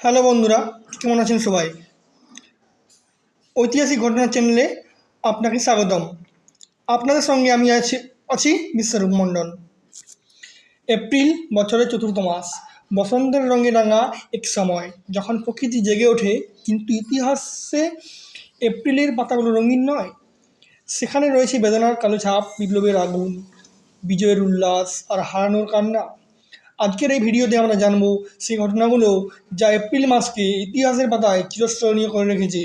Hello বন্ধুরা, কেমন আছেন সবাই? ঐতিহাসিক ঘটনা চ্যানেলে আপনাকে স্বাগতম। আপনাদের সঙ্গে আমি আছি আছি বিশ্বরূপ মণ্ডল এপ্রিল বছরের চতুর্থ মাস, বসন্তের রঙে রাঙা এক সময়, যখন প্রকৃতি জেগে ওঠে, কিন্তু ইতিহাসে এপ্রিলের পাতাগুলো রঙিন নয়। সেখানে রয়েছে বেদনার কালো ছাপ, বিপ্লবের আগুন বিজয়ের উল্লাস আর হারানোর কান্না। আজকের এই ভিডিওতে আমরা জানব সেই ঘটনাগুলো যা এপ্রিল মাসকে ইতিহাসের পাতায় চিরস্মরণীয় করে রেখেছে।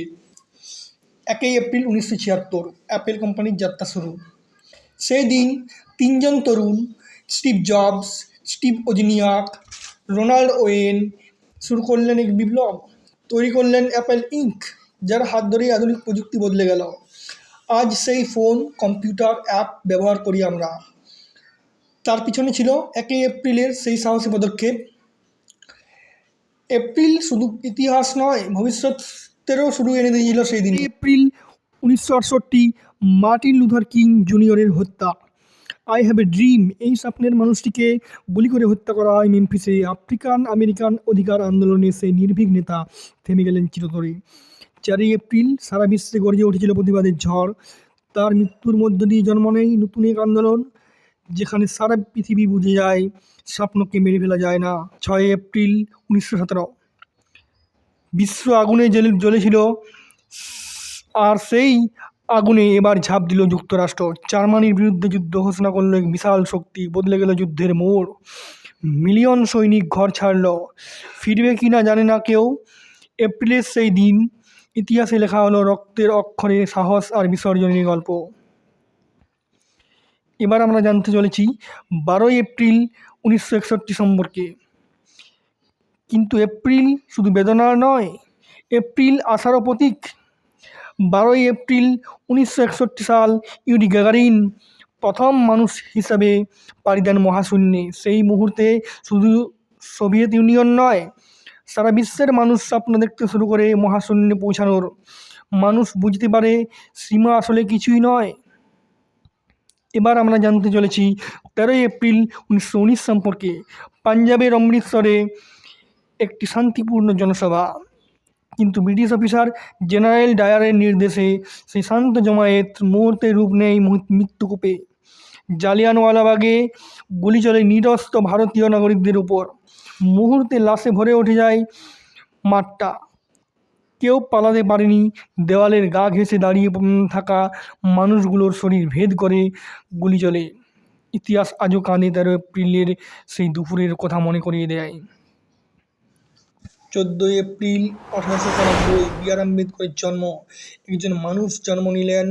একই এপ্রিল উনিশশো ছিয়াত্তর, অ্যাপেল কোম্পানির যাত্রা শুরু। সেই দিন তিনজন তরুণ, Steve Jobs, Steve Wozniak, Ronald Wayne শুরু করলেন এক বিপ্লব। তৈরি করলেন অ্যাপেল ইঙ্ক, যার হাত ধরেই আধুনিক প্রযুক্তি বদলে গেল। আজ সেই ফোন, কম্পিউটার, অ্যাপ ব্যবহার করি আমরা। তার পিছনে ছিল একই এপ্রিলের সেই সাহসী পদক্ষেপ। এপ্রিল শুধু ইতিহাস নয়, ভবিষ্যতেরও শুরু এনে দিয়েছিল সেই দিন এপ্রিল উনিশশো আটষট্টি, মার্টিন লুথার কিং জুনিয়রের হত্যা। আই হ্যাভ এ ড্রিম এই স্বপ্নের মানুষটিকে গুলি করে হত্যা করা হয় মেমফিসে। আফ্রিকান আমেরিকান অধিকার আন্দোলনে সেই নির্ভীক নেতা থেমে গেলেন চিরতরে। চারই এপ্রিল সারা বিশ্বে গর্জে উঠেছিল প্রতিবাদের ঝড়। তার মৃত্যুর মধ্য দিয়ে জন্ম নেয় নতুন এক আন্দোলন। যেখানে সারা পৃথিবী বুঝে যায়, স্বপ্নকে মেরে ফেলা যায় না। ছয় এপ্রিল উনিশশো সতেরো। বিশ্ব আগুনে জ্বলে, জ্বলেছিল। আর সেই আগুনে এবার ঝাঁপ দিল যুক্তরাষ্ট্র। জার্মানির বিরুদ্ধে যুদ্ধ ঘোষণা করল এক বিশাল শক্তি, বদলে গেল যুদ্ধের মোড়। মিলিয়ন সৈনিক ঘর ছাড়ল। ফিরবে কি না জানে না কেউ। এপ্রিলের সেই দিন ইতিহাসে লেখা হলো রক্তের অক্ষরে সাহস আর বিসর্জনের গল্প। এবার আমরা জানতে চলেছি বারোই এপ্রিল উনিশশো একষট্টি সম্পর্কে। কিন্তু এপ্রিল শুধু বেদনার নয়, এপ্রিল আশারও প্রতীক। বারোই এপ্রিল উনিশশো একষট্টি সাল ইউরি গ্যাগারিন প্রথম মানুষ হিসাবে পাড়ি দেন মহাশূন্যে। সেই মুহূর্তে শুধু সোভিয়েত ইউনিয়ন নয়, সারা বিশ্বের মানুষ স্বপ্ন দেখতে শুরু করে মহাশূন্যে পৌঁছানোর। মানুষ বুঝতে পারে সীমা আসলে কিছুই নয়। এবার আমরা জানতে চলেছি তেরোই এপ্রিল উনিশশো উনিশ সম্পর্কে। পাঞ্জাবের অমৃতসরে একটি শান্তিপূর্ণ জনসভা। কিন্তু ব্রিটিশ অফিসার জেনারেল ডায়ারের নির্দেশে সেই শান্ত জমায়েত মুহূর্তে রূপ নেয় মৃত্যুকূপে। জালিয়ানওয়ালাবাগে গুলি চলে নিরস্ত ভারতীয় নাগরিকদের উপর। মুহূর্তে লাশে ভরে উঠে যায় মাঠটা। কেউ পালাতে পারেনি। দেওয়ালের গা ঘেঁষে দাঁড়িয়ে থাকা মানুষগুলোর শরীর ভেদ করে গুলি চলে। ইতিহাস আজও কাঁদে তেরো এপ্রিলের সেই দুপুরের কথা মনে করিয়ে দেয়। চোদ্দোই এপ্রিল আঠারোশো একানব্বই বি আর আম্বেদকরের জন্ম। একজন মানুষ জন্ম নিলেন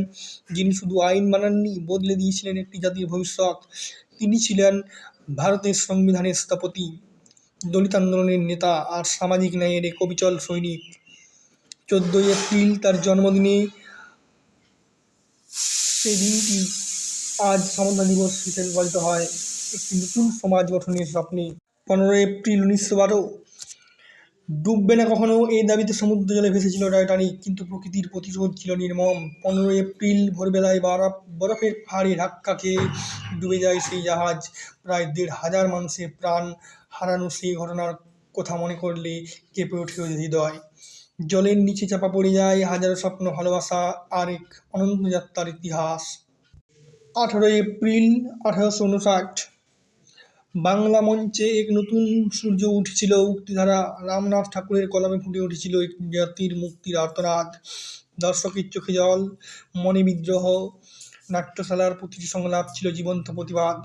যিনি শুধু আইন বানাননি বদলে দিয়েছিলেন একটি জাতির ভবিষ্যৎ। তিনি ছিলেন ভারতের সংবিধানের স্থপতি দলিত আন্দোলনের নেতা আর সামাজিক ন্যায়ের এক অবিচল সৈনিক। চোদ্দোই এপ্রিল তার জন্মদিনে সেই দিনটি আজ সমতা দিবস হিসেবে পালিত হয়। একটি নতুন সমাজ গঠনের স্বপ্নে পনেরোই এপ্রিল উনিশশো বারো। ডুববে না কখনো এই দাবিতে সমুদ্র জলে ভেসেছিল টাইটানিক, কিন্তু প্রকৃতির প্রতিরোধ ছিল নির্মম। পনেরোই এপ্রিল ভোরবেলায় বরফ, বরফের পাহাড়ে ধাক্কা খেয়ে ডুবে যায় সেই জাহাজ। প্রায় দেড় হাজার মানুষের প্রাণ হারানো সেই ঘটনার কথা মনে করলে কেঁপে ওঠে হৃদয় জলের নিচে চাপা পড়ে যায়, হাজারো স্বপ্ন, ভালোবাসা আর এক অনন্ত যাত্রার ইতিহাস। আঠারোই এপ্রিল আঠারোশো উনষাট বাংলা মঞ্চে এক নতুন সূর্য উঠেছিল, উক্তিধারা রামনাথ ঠাকুরের কলমে ফুটে উঠেছিল এক জাতির মুক্তির আর্তনাদ। দর্শকের চোখে জল, মনে বিদ্রোহ, নাট্যশালার প্রতিটি সংলাপ ছিল জীবন্ত প্রতিবাদ।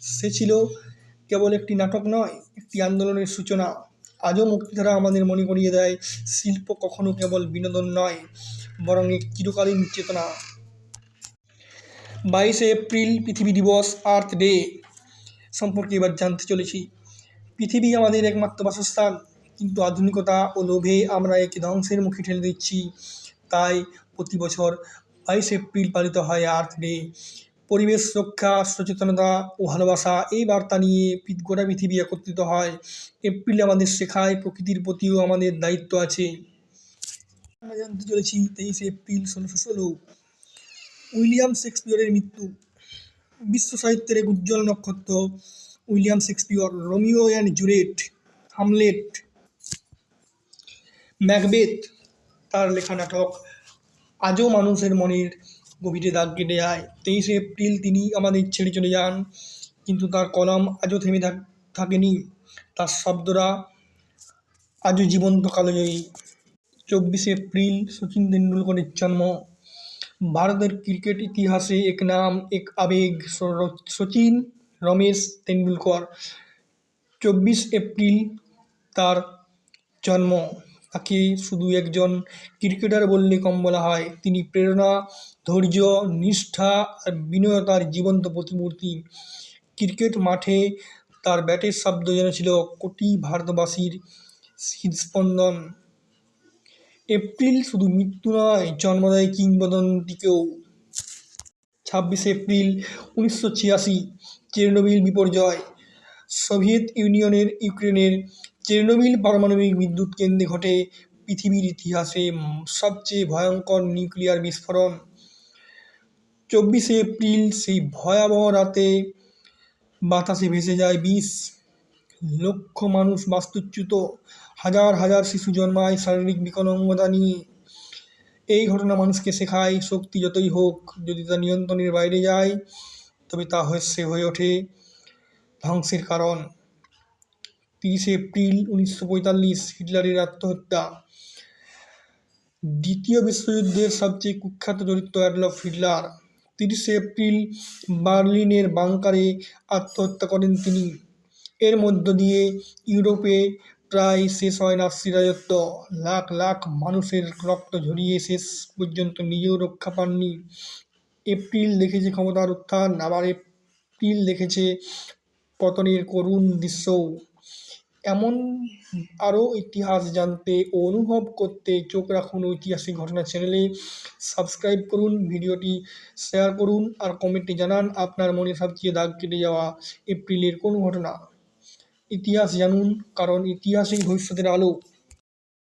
সে ছিল কেবল একটি নাটক নয়, একটি আন্দোলনের সূচনা। আজও মুক্তিধারা আমাদের মনে করিয়ে দেয়, শিল্প কখনো কেবল বিনোদন নয়, বরং এক চিরকালীন চেতনা। বাইশে এপ্রিল, পৃথিবী দিবস, আর্থ ডে সম্পর্কে এবার জানতে চলেছি। পৃথিবী আমাদের একমাত্র বাসস্থান, কিন্তু আধুনিকতা ও লোভে আমরা একে ধ্বংসের মুখে ঠেলে দিচ্ছি। তাই প্রতি বছর বাইশে এপ্রিল পালিত হয় আর্থ ডে। পরিবেশ রক্ষা, সচেতনতা ও ভালোবাসা এই বার্তা নিয়ে গোটা পৃথিবী একত্রিত হয়। এপ্রিল আমাদের শেখায় প্রকৃতির প্রতিও আমাদের দায়িত্ব আছে। আমরা জানতে চলেছি তেইশে এপ্রিল ষোলোশো ষোলো। উইলিয়াম শেক্সপিয়রের মৃত্যু। বিশ্ব সাহিত্যের এক উজ্জ্বল নক্ষত্র, William Shakespeare, Romeo and Juliet Hamlet. Macbeth, তার লেখা নাটক, আজও মানুষের মনের গভীরে দাগ কেটে যায়। তেইশে এপ্রিল তিনি আমাদের ছেড়ে চলে যান, কিন্তু তার কলম আজও থেমে থাক- থাকেনি। তার শব্দরা আজও জীবন্ত কালোজয়ী। চব্বিশে এপ্রিল সচিন তেন্ডুলকরের জন্ম। ভারতের ক্রিকেট ইতিহাসে এক নাম, এক আবেগ সচিন রমেশ তেন্ডুলকর। চব্বিশ এপ্রিল তার জন্ম। তাকে শুধু একজন ক্রিকেটার বললে কম বলা হয়। তিনি প্রেরণা, ধৈর্য, নিষ্ঠা আর বিনয়তার জীবন্ত প্রতিমূর্তি। ক্রিকেট মাঠে তার ব্যাটের শব্দ যেন ছিল কোটি ভারতবাসীর হৃদস্পন্দন। এপ্রিল শুধু মৃত্যু নয় জন্ম দেয় কিংবদন্তিকেও। ছাব্বিশে এপ্রিল উনিশশো ছিয়াশি, চেরনোবিল বিপর্যয়। সোভিয়েত ইউনিয়নের ইউক্রেনের চেরনোবিল পারমাণবিক বিদ্যুৎ কেন্দ্রে ঘটে পৃথিবীর ইতিহাসে সবচেয়ে ভয়ঙ্কর নিউক্লিয়ার বিস্ফোরণ। চব্বিশে এপ্রিল সেই ভয়াবহ রাতে বাতাসে ভেসে যায় বিষ। লক্ষ মানুষ বাস্তুচ্যুত, হাজার হাজার শিশু জন্মায় শারীরিক বিকলাঙ্গতা নিয়ে। এই ঘটনা মানুষকে শেখায়, শক্তি যতই হোক, যদি তা নিয়ন্ত্রণের বাইরে যায়, তবে তা হচ্ছে হয়ে ওঠে। ধ্বংসের কারণ তিরিশে এপ্রিল উনিশশো পঁয়তাল্লিশ হিটলারের আত্মহত্যা। দ্বিতীয় বিশ্বযুদ্ধের সবচেয়ে কুখ্যাত চরিত্র অ্যাডলফ হিটলার। তিরিশে এপ্রিল বার্লিনের বাংকারে আত্মহত্যা করেন তিনি। এর মধ্য দিয়ে ইউরোপে প্রায় শেষ হয় নাৎসি রাজত্ব। লাখ লাখ মানুষের রক্ত ঝরিয়ে শেষ পর্যন্ত নিজেও রক্ষা পাননি। এপ্রিল দেখেছে ক্ষমতার উত্থান, আবার এপ্রিল দেখেছে পতনের করুণ দৃশ্যও। এমন আরও ইতিহাস জানতে ও অনুভব করতে চোখ রাখুন ঐতিহাসিক ঘটনা চ্যানেলে। সাবস্ক্রাইব করুন, ভিডিওটি শেয়ার করুন আর কমেন্টে জানান আপনার মনে সবচেয়ে দাগ কেটে যাওয়া এপ্রিলের কোন ঘটনা। ইতিহাস জানুন, কারণ ইতিহাসই ভবিষ্যতের আলো।